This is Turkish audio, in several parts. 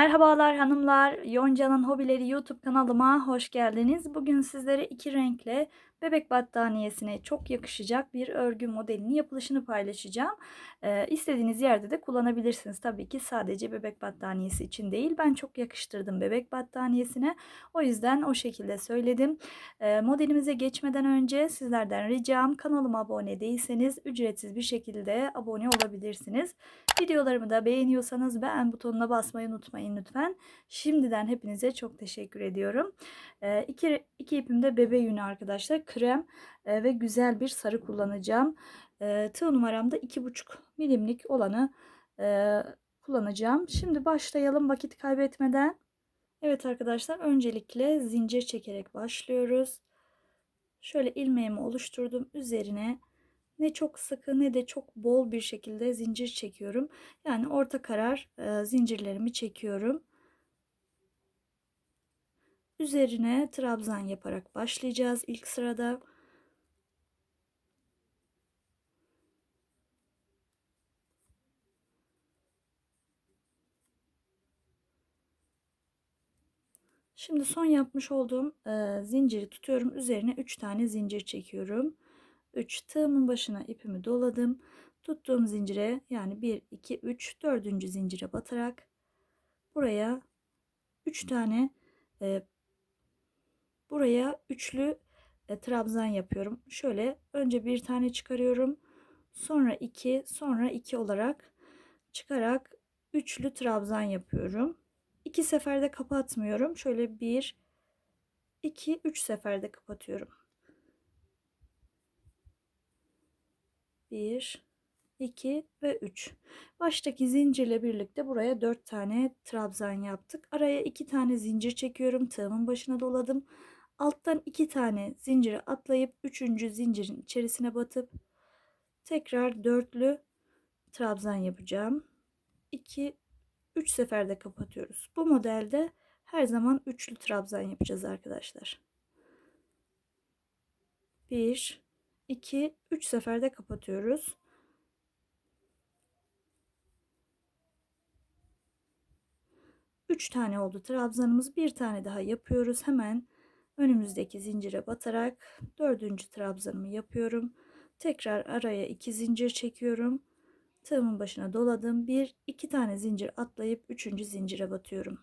Merhabalar hanımlar, Yonca'nın Hobileri YouTube kanalıma hoş geldiniz. Bugün sizlere iki renkle bebek battaniyesine çok yakışacak bir örgü modelinin yapılışını paylaşacağım. Ee, istediğiniz yerde de kullanabilirsiniz. Tabii ki sadece bebek battaniyesi için değil. Ben çok yakıştırdım bebek battaniyesine. O yüzden o şekilde söyledim. Ee, modelimize geçmeden önce sizlerden ricam kanalıma abone değilseniz ücretsiz bir şekilde abone olabilirsiniz. Videolarımı da beğeniyorsanız beğen butonuna basmayı unutmayın lütfen. Şimdiden hepinize çok teşekkür ediyorum. Ee, iki, iki ipim de bebe yünü arkadaşlar. Krem e, ve güzel bir sarı kullanacağım. E, tığ numaram da 2,5 milimlik olanı e, kullanacağım. Şimdi başlayalım vakit kaybetmeden. Evet arkadaşlar öncelikle zincir çekerek başlıyoruz. Şöyle ilmeğimi oluşturdum. Üzerine ne çok sıkı ne de çok bol bir şekilde zincir çekiyorum. Yani orta karar e, zincirlerimi çekiyorum. Üzerine trabzan yaparak başlayacağız ilk sırada. Şimdi son yapmış olduğum e, zinciri tutuyorum. Üzerine 3 tane zincir çekiyorum. 3 tığımın başına ipimi doladım. Tuttuğum zincire yani 1, 2, 3, 4. zincire batarak buraya 3 tane e, buraya üçlü e, trabzan yapıyorum. Şöyle önce bir tane çıkarıyorum. Sonra 2, sonra 2 olarak çıkarak üçlü trabzan yapıyorum. 2 seferde kapatmıyorum. Şöyle 1 2 3 seferde kapatıyorum. 1 2 ve 3. Baştaki zincirle birlikte buraya 4 tane trabzan yaptık. Araya 2 tane zincir çekiyorum. Tığımın başına doladım. Alttan 2 tane zinciri atlayıp 3. zincirin içerisine batıp tekrar dörtlü trabzan yapacağım. 2 3 seferde kapatıyoruz. Bu modelde her zaman üçlü trabzan yapacağız arkadaşlar. 1 2 3 seferde kapatıyoruz. Üç tane oldu trabzanımız. Bir tane daha yapıyoruz. Hemen önümüzdeki zincire batarak dördüncü trabzanımı yapıyorum. Tekrar araya iki zincir çekiyorum. Tığımın başına doladım. Bir, iki tane zincir atlayıp üçüncü zincire batıyorum.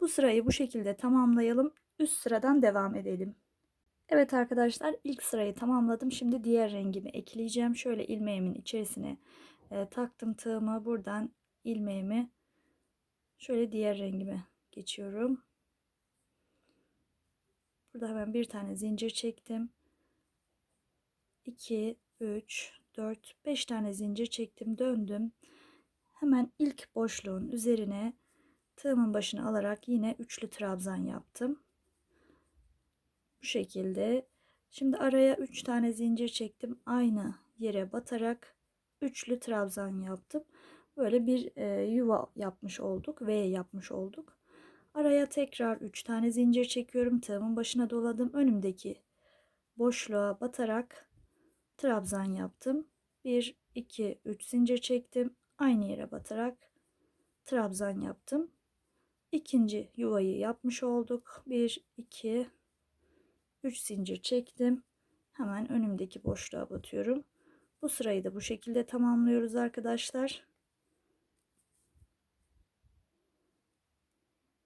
Bu sırayı bu şekilde tamamlayalım. Üst sıradan devam edelim. Evet arkadaşlar ilk sırayı tamamladım. Şimdi diğer rengimi ekleyeceğim. Şöyle ilmeğimin içerisine e, taktım tığımı. Buradan ilmeğimi şöyle diğer rengime geçiyorum. Burada hemen bir tane zincir çektim. 2, 3, 4, 5 tane zincir çektim. Döndüm. Hemen ilk boşluğun üzerine tığımın başını alarak yine üçlü trabzan yaptım. Bu şekilde. Şimdi araya 3 tane zincir çektim. Aynı yere batarak üçlü trabzan yaptım. Böyle bir e, yuva yapmış olduk. V yapmış olduk. Araya tekrar 3 tane zincir çekiyorum. Tığımın başına doladım. Önümdeki boşluğa batarak trabzan yaptım. 1 2 3 zincir çektim. Aynı yere batarak trabzan yaptım. İkinci yuvayı yapmış olduk. 1 2 3 zincir çektim. Hemen önümdeki boşluğa batıyorum. Bu sırayı da bu şekilde tamamlıyoruz arkadaşlar.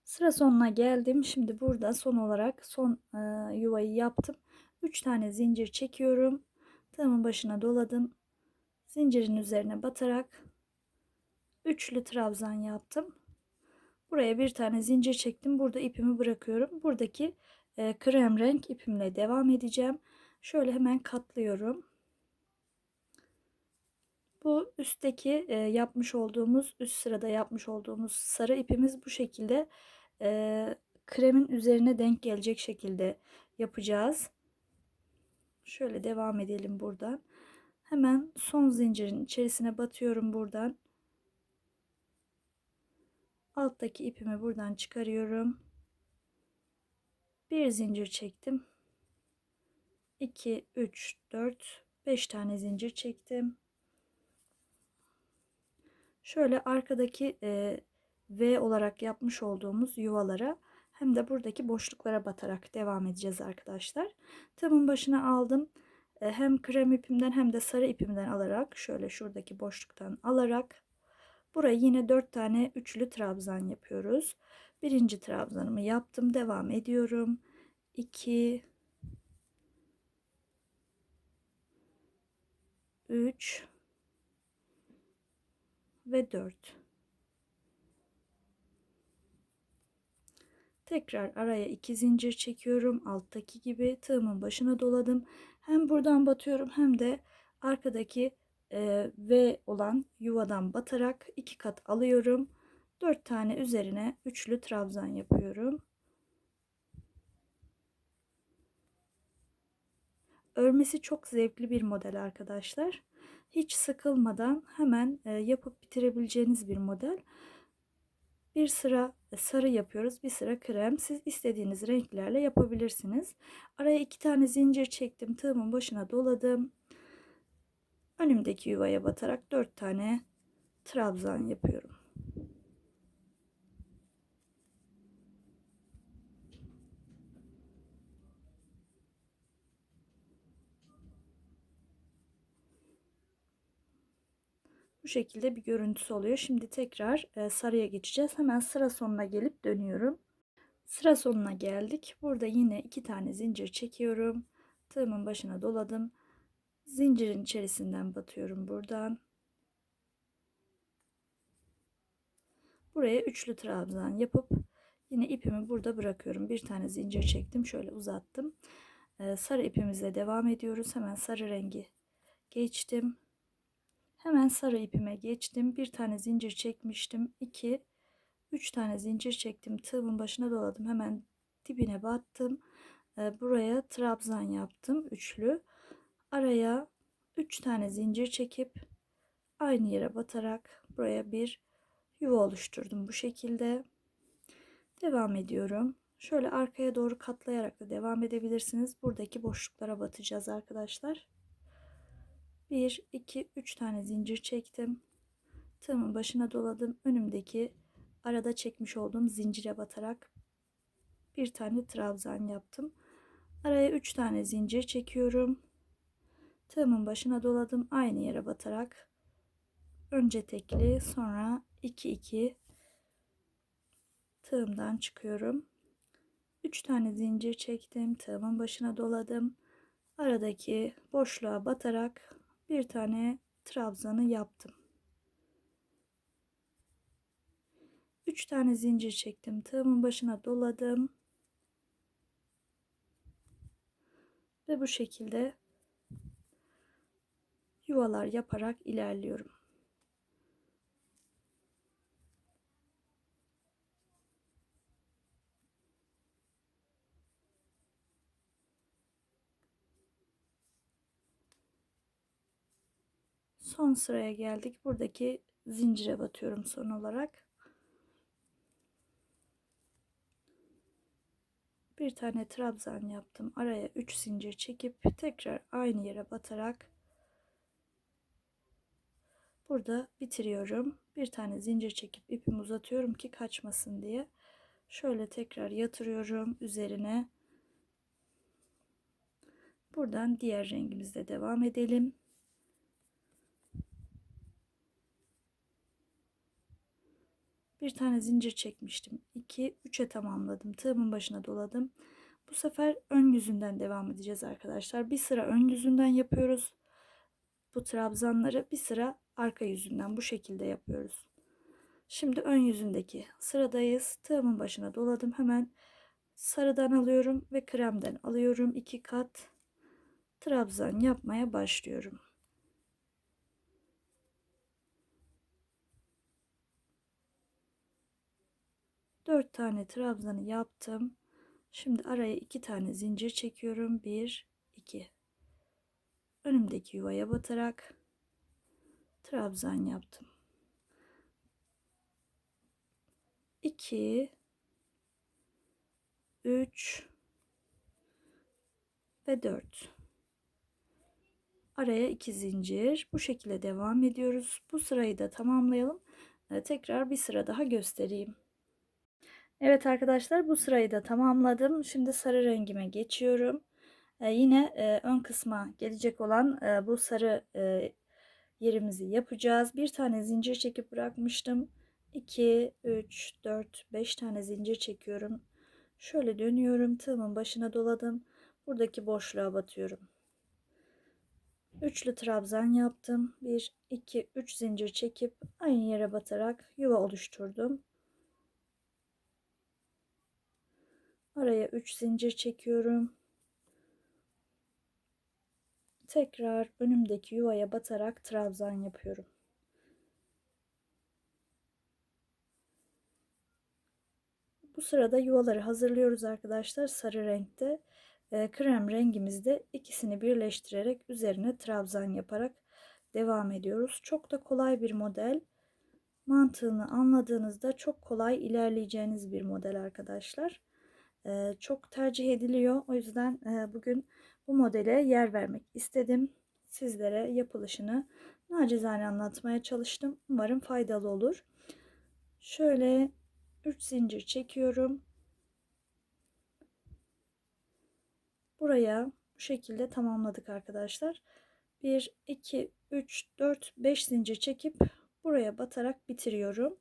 Sıra sonuna geldim. Şimdi burada son olarak son e, yuvayı yaptım. 3 tane zincir çekiyorum. Tığımın başına doladım. Zincirin üzerine batarak üçlü trabzan yaptım. Buraya bir tane zincir çektim. Burada ipimi bırakıyorum. Buradaki e, krem renk ipimle devam edeceğim. Şöyle hemen katlıyorum. Bu üstteki e, yapmış olduğumuz üst sırada yapmış olduğumuz sarı ipimiz bu şekilde e, kremin üzerine denk gelecek şekilde yapacağız. Şöyle devam edelim buradan. Hemen son zincirin içerisine batıyorum buradan. Alttaki ipimi buradan çıkarıyorum. Bir zincir çektim. 2 3 4 5 tane zincir çektim. Şöyle arkadaki e, V olarak yapmış olduğumuz yuvalara hem de buradaki boşluklara batarak devam edeceğiz arkadaşlar. Tığımın başına aldım. E, hem krem ipimden hem de sarı ipimden alarak şöyle şuradaki boşluktan alarak buraya yine 4 tane üçlü trabzan yapıyoruz. Birinci trabzanımı yaptım. Devam ediyorum. 2 3 ve 4 Tekrar araya iki zincir çekiyorum. Alttaki gibi tığımın başına doladım. Hem buradan batıyorum hem de arkadaki e, V olan yuvadan batarak iki kat alıyorum. 4 tane üzerine üçlü trabzan yapıyorum. Örmesi çok zevkli bir model arkadaşlar. Hiç sıkılmadan hemen e, yapıp bitirebileceğiniz bir model. Bir sıra sarı yapıyoruz, bir sıra krem. Siz istediğiniz renklerle yapabilirsiniz. Araya iki tane zincir çektim, tığımın başına doladım. Önümdeki yuvaya batarak dört tane trabzan yapıyorum. Bu şekilde bir görüntüsü oluyor. Şimdi tekrar e, sarıya geçeceğiz. Hemen sıra sonuna gelip dönüyorum. Sıra sonuna geldik. Burada yine iki tane zincir çekiyorum. Tığımın başına doladım. Zincirin içerisinden batıyorum buradan. Buraya üçlü trabzan yapıp yine ipimi burada bırakıyorum. Bir tane zincir çektim. Şöyle uzattım. Ee, sarı ipimizle devam ediyoruz. Hemen sarı rengi geçtim. Hemen sarı ipime geçtim. Bir tane zincir çekmiştim. 2 3 tane zincir çektim. Tığımın başına doladım. Hemen dibine battım. Ee, buraya trabzan yaptım. Üçlü. Araya 3 tane zincir çekip aynı yere batarak buraya bir yuva oluşturdum bu şekilde. Devam ediyorum. Şöyle arkaya doğru katlayarak da devam edebilirsiniz. Buradaki boşluklara batacağız arkadaşlar. 1 2 3 tane zincir çektim. Tığımın başına doladım. Önümdeki arada çekmiş olduğum zincire batarak bir tane trabzan yaptım. Araya 3 tane zincir çekiyorum. Tığımın başına doladım. Aynı yere batarak önce tekli sonra 2 2 tığımdan çıkıyorum. 3 tane zincir çektim. Tığımın başına doladım. Aradaki boşluğa batarak bir tane trabzanı yaptım. 3 tane zincir çektim. Tığımın başına doladım. Ve bu şekilde yuvalar yaparak ilerliyorum. Son sıraya geldik. Buradaki zincire batıyorum son olarak. Bir tane trabzan yaptım. Araya 3 zincir çekip tekrar aynı yere batarak burada bitiriyorum. Bir tane zincir çekip ipimi uzatıyorum ki kaçmasın diye. Şöyle tekrar yatırıyorum üzerine. Buradan diğer rengimizle devam edelim. Bir tane zincir çekmiştim. 2 3'e tamamladım. Tığımın başına doladım. Bu sefer ön yüzünden devam edeceğiz arkadaşlar. Bir sıra ön yüzünden yapıyoruz. Bu trabzanları bir sıra arka yüzünden bu şekilde yapıyoruz. Şimdi ön yüzündeki sıradayız. Tığımın başına doladım. Hemen sarıdan alıyorum ve kremden alıyorum. 2 kat trabzan yapmaya başlıyorum. 4 tane trabzanı yaptım. Şimdi araya 2 tane zincir çekiyorum. 1 2 Önümdeki yuvaya batarak trabzan yaptım. 2 3 ve 4 araya 2 zincir bu şekilde devam ediyoruz bu sırayı da tamamlayalım e, tekrar bir sıra daha göstereyim. Evet arkadaşlar bu sırayı da tamamladım. Şimdi sarı rengime geçiyorum. Ee, yine e, ön kısma gelecek olan e, bu sarı e, yerimizi yapacağız. Bir tane zincir çekip bırakmıştım. 2, 3, 4, 5 tane zincir çekiyorum. Şöyle dönüyorum. Tığımın başına doladım. Buradaki boşluğa batıyorum. Üçlü trabzan yaptım. 1, 2, 3 zincir çekip aynı yere batarak yuva oluşturdum. Araya 3 zincir çekiyorum. Tekrar önümdeki yuvaya batarak trabzan yapıyorum. Bu sırada yuvaları hazırlıyoruz arkadaşlar sarı renkte. E, krem rengimizde ikisini birleştirerek üzerine trabzan yaparak devam ediyoruz. Çok da kolay bir model. Mantığını anladığınızda çok kolay ilerleyeceğiniz bir model arkadaşlar. E, çok tercih ediliyor. O yüzden e, bugün bu modele yer vermek istedim. Sizlere yapılışını nacizane anlatmaya çalıştım. Umarım faydalı olur. Şöyle 3 zincir çekiyorum. Buraya bu şekilde tamamladık arkadaşlar. 1 2 3 4 5 zincir çekip buraya batarak bitiriyorum.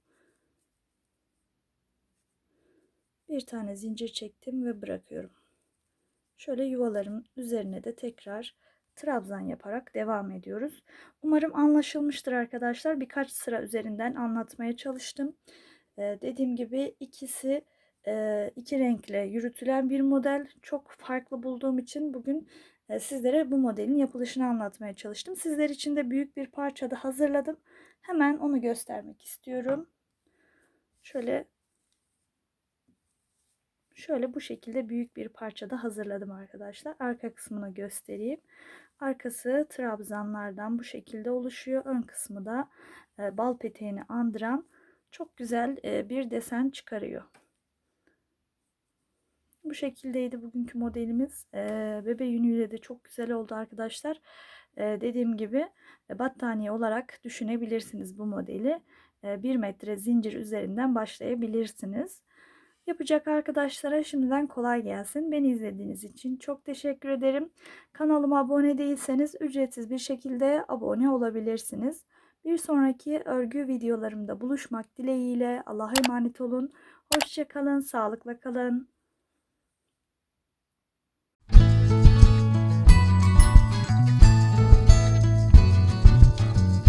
Bir tane zincir çektim ve bırakıyorum. Şöyle yuvaların üzerine de tekrar trabzan yaparak devam ediyoruz. Umarım anlaşılmıştır arkadaşlar. Birkaç sıra üzerinden anlatmaya çalıştım. Ee, dediğim gibi ikisi e, iki renkle yürütülen bir model. Çok farklı bulduğum için bugün e, sizlere bu modelin yapılışını anlatmaya çalıştım. Sizler için de büyük bir parça da hazırladım. Hemen onu göstermek istiyorum. Şöyle Şöyle bu şekilde büyük bir parçada hazırladım arkadaşlar. Arka kısmını göstereyim. Arkası trabzanlardan bu şekilde oluşuyor. Ön kısmı da e, bal peteğini andıran çok güzel e, bir desen çıkarıyor. Bu şekildeydi bugünkü modelimiz. E, bebe yünüyle de çok güzel oldu arkadaşlar. E, dediğim gibi e, battaniye olarak düşünebilirsiniz bu modeli. E, 1 metre zincir üzerinden başlayabilirsiniz. Yapacak arkadaşlara şimdiden kolay gelsin. Beni izlediğiniz için çok teşekkür ederim. Kanalıma abone değilseniz ücretsiz bir şekilde abone olabilirsiniz. Bir sonraki örgü videolarımda buluşmak dileğiyle Allah'a emanet olun. Hoşçakalın, sağlıkla kalın.